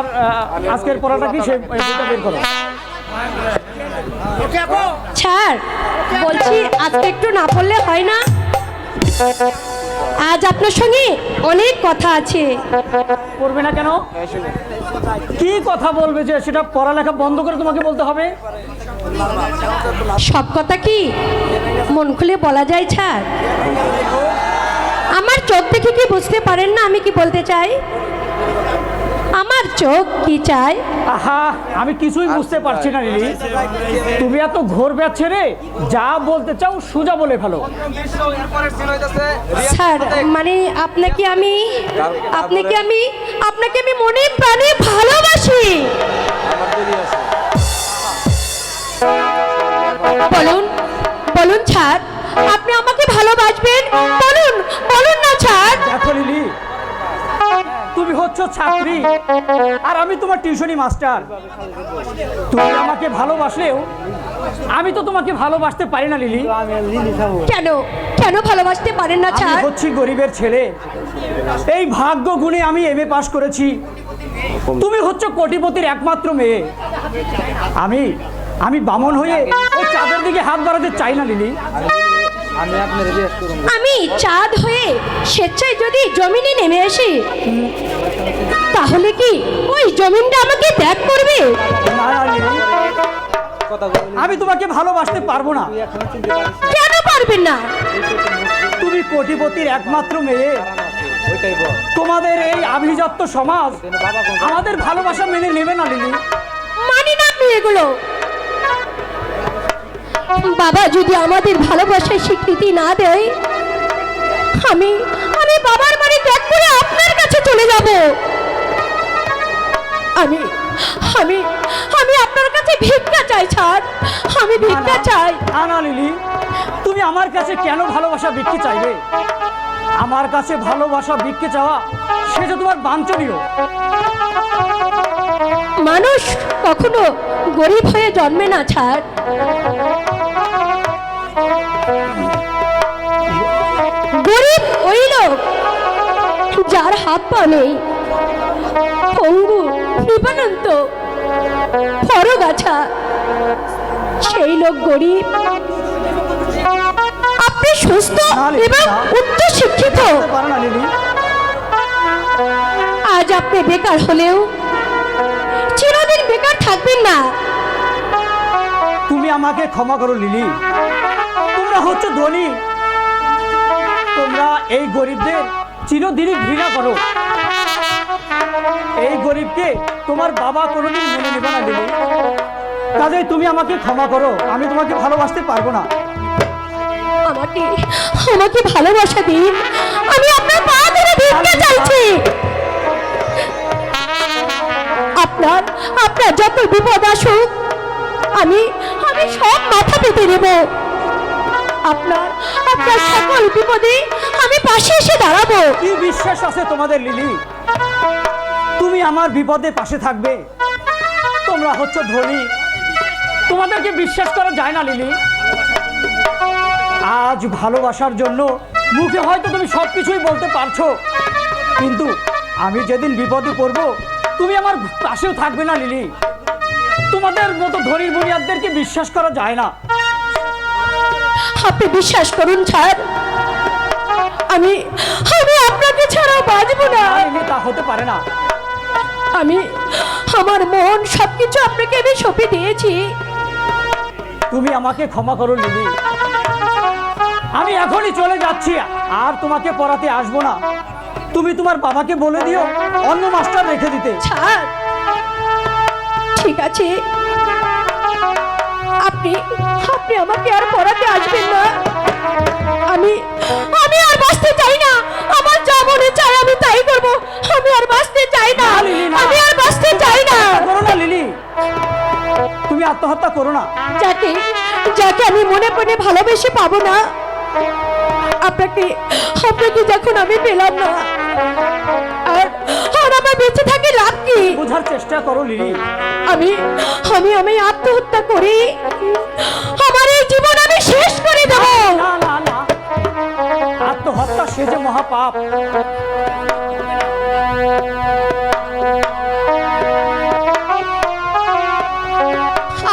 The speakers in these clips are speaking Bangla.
তোমার আজকের পড়াটা কি সে বইটা বের করো। ছাড় বলছি আজকে একটু না পড়লে হয় না? আজ আপনার সঙ্গে অনেক কথা আছে। পড়বে না কেন? কি কথা বলবে যে সেটা পড়ালেখা বন্ধ করে তোমাকে বলতে হবে? সব কথা কি মন খুলে বলা যায় ছাড় আমার চোখ দেখে কি বুঝতে পারেন না আমি কি বলতে চাই? আমার চোখ কি চায় আহা আমি কিছুই বুঝতে পারছি না লিলি তুমি এত ঘোর বেড়াচ্ছে রে। যা বলতে চাও সোজা বলে ফেলো। স্যার মানে আপনাকে আমি আপনাকে আমি আপনাকে আমি মনে প্রাণে ভালোবাসি? বলুন বলুন ছাড় আপনি আমাকে ভালোবাসবেন? বলুন বলুন না ছাড় দেখো লিলি তুমি হচ্ছ ছাত্রী আর আমি তোমার টিউশনি মাস্টার। তুমি আমাকে ভালোবাসলেও আমি তো তোমাকে ভালোবাসতে পারি না লিলি। কেন? কেন ভালোবাসতে পারেন না আমি ছাড়? হচ্ছি গরিবের ছেলে। এই ভাগ্য গুণে আমি এমএ পাশ করেছি। তুমি হচ্ছ কোটিপতির একমাত্র মেয়ে। আমি আমি বামন হয়ে ওই চাঁদের দিকে হাত বাড়াতে চাই না লিলি। আমি চাঁদ হয়ে স্বেচ্ছায় যদি জমিনে নেমে আসি তাহলে কি ওই জমিনটা আমাকে ত্যাগ করবে। আমি তোমাকে ভালোবাসতে পারব না। কেন পারবেন না? তুমি কোটিপতির একমাত্র মেয়ে। তোমাদের এই আভিজাত্য সমাজ আমাদের ভালোবাসা মেনে নেবে না লিলি। মানি না আপনি এগুলো? বাবা যদি আমাদের ভালোবাসায় স্বীকৃতি না দেয় আমি আমি বাবার বাড়ি ত্যাগ করে আপনার কাছে চলে যাব। আমি আমি আমি আপনার কাছে ভিক্ষা চাই ছাড়। আমি ভিক্ষা চাই। না লিলি তুমি আমার কাছে কেন ভালোবাসা ভিক্ষে চাইবে? আমার কাছে ভালোবাসা ভিক্ষে চাওয়া সেটা তোমার বাঞ্ছনীয়। মানুষ কখনো গরিব হয়ে জন্মে না ছাড়। গরিব ওই লোক যার হাত পা নেই। পঙ্গু নিবানন্ত ফরগাছা সেই লোক গরিব। আপনি সুস্থ এবং উচ্চ শিক্ষিত। আজ আপনি বেকার হলেও চিরদিন বেকার থাকবেন না। তুমি আমাকে ক্ষমা করো লিলি। তোমরা হচ্ছে ধনী। তোমরা এই গরিবদের চিরদিনই ঘৃণা করো। এই গরিবকে তোমার বাবা কোনোদিন মেনে নেবে না লিলি কাজেই তুমি আমাকে ক্ষমা করো। আমি তোমাকে ভালোবাসতে পারব না। আমাকে আমাকে ভালোবাসা দিন। আমি আপনার পা ধরে ভিক্ষা চাইছি। আপনার আপনার যত বিপদ আসুক, আমি আমি সব মাথা পেতে নেব আপনার আপনার সকল বিপদে আমি পাশে এসে দাঁড়াবো। কি বিশ্বাস আছে তোমাদের, লিলি? তুমি আমার বিপদে পাশে থাকবে। তোমরা হচ্ছে ধনী। তোমাদেরকে বিশ্বাস করা যায় না, লিলি। আজ ভালোবাসার জন্য মুখে হয়তো তুমি সব কিছুই বলতে পারছ। কিন্তু আমি যেদিন বিপদে পড়ব, তুমি আমার পাশেও থাকবে না, লিলি। তোমাদের মতো ধনীর বুনিয়াদদেরকে বিশ্বাস করা যায় না। আপনি বিশ্বাস করুন স্যার। আমি আমি আপনাকে ছাড়া বাঁচবো না। তা হতে পারে না। আমি আমার মন সবকিছু আপনাকে আমি সঁপে দিয়েছি। তুমি আমাকে ক্ষমা করো লিলি। আমি এখনই চলে যাচ্ছি আর তোমাকে পড়াতে আসব না। তুমি তোমার বাবাকে বলে দিও অন্য মাস্টার রেখে দিতে। ছাড় ঠিক আছে। আপনি আপনি আমাকে আর পড়াতে আসবেন না। আমি আমি আর বাঁচতে চাই না। আমার যা মনে চাই আমি তাই করব। আমি আর বাঁচতে চাই না। আমি আর বাঁচতে চাই না। করো না লিলি। তুমি আত্মহত্যা করো না। যাকে যাকে আমি মনে মনে ভালোবেসে পাবো না আপনাকে আপনাকে যখন আমি পেলাম না আর বেঁচে থাকি লাভ কি? বোঝার চেষ্টা করো লিলি। আমি আমি আমি আত্মহত্যা করি? আমার এই জীবন আমি শেষ করে দেব। না না না আত্মহত্যা সে যে মহা পাপ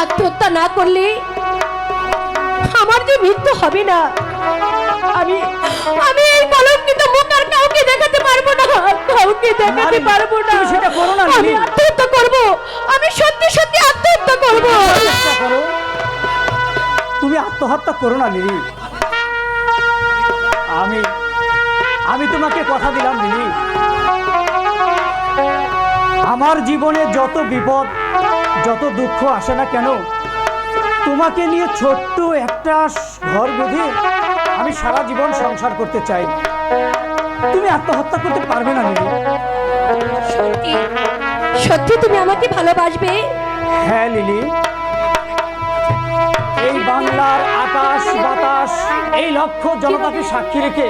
আত্মহত্যা না করলে আমার যে মৃত্যু হবে না আমি আমি দেখাতে পারব না। কাউকে দেখাতে পারব না। তুমি সেটা করো না, আমি আত্মহত্যা করব। আমি সত্যি সত্যি আত্মহত্যা করব। তুমি আত্মহত্যা করো। না লিলি আমি আমি তোমাকে কথা দিলাম লিলি আমার জীবনে যত বিপদ যত দুঃখ আসে না কেন তোমাকে নিয়ে ছোট্ট একটা ঘর বেঁধে আমি সারা জীবন সংসার করতে চাই। তুমি আত্মহত্যা করতে পারবে না লিলি সত্যি? সত্যি তুমি আমাকে ভালোবাসবে? হ্যাঁ লিলি। এই বাংলার আকাশ বাতাস এই লক্ষ্য জনতাকে সাক্ষী রেখে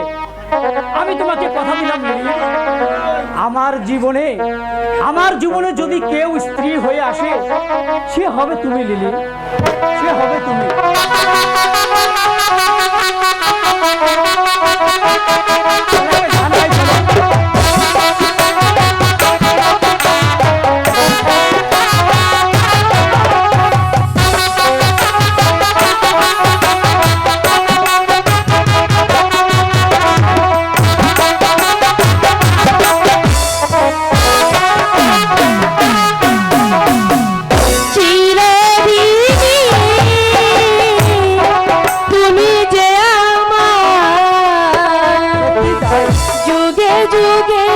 আমি তোমাকে কথা দিলাম লিলি। আমার জীবনে আমার জীবনে যদি কেউ স্ত্রী হয়ে আসে সে হবে তুমি লিলি। সে হবে তুমি। জানাই যুগে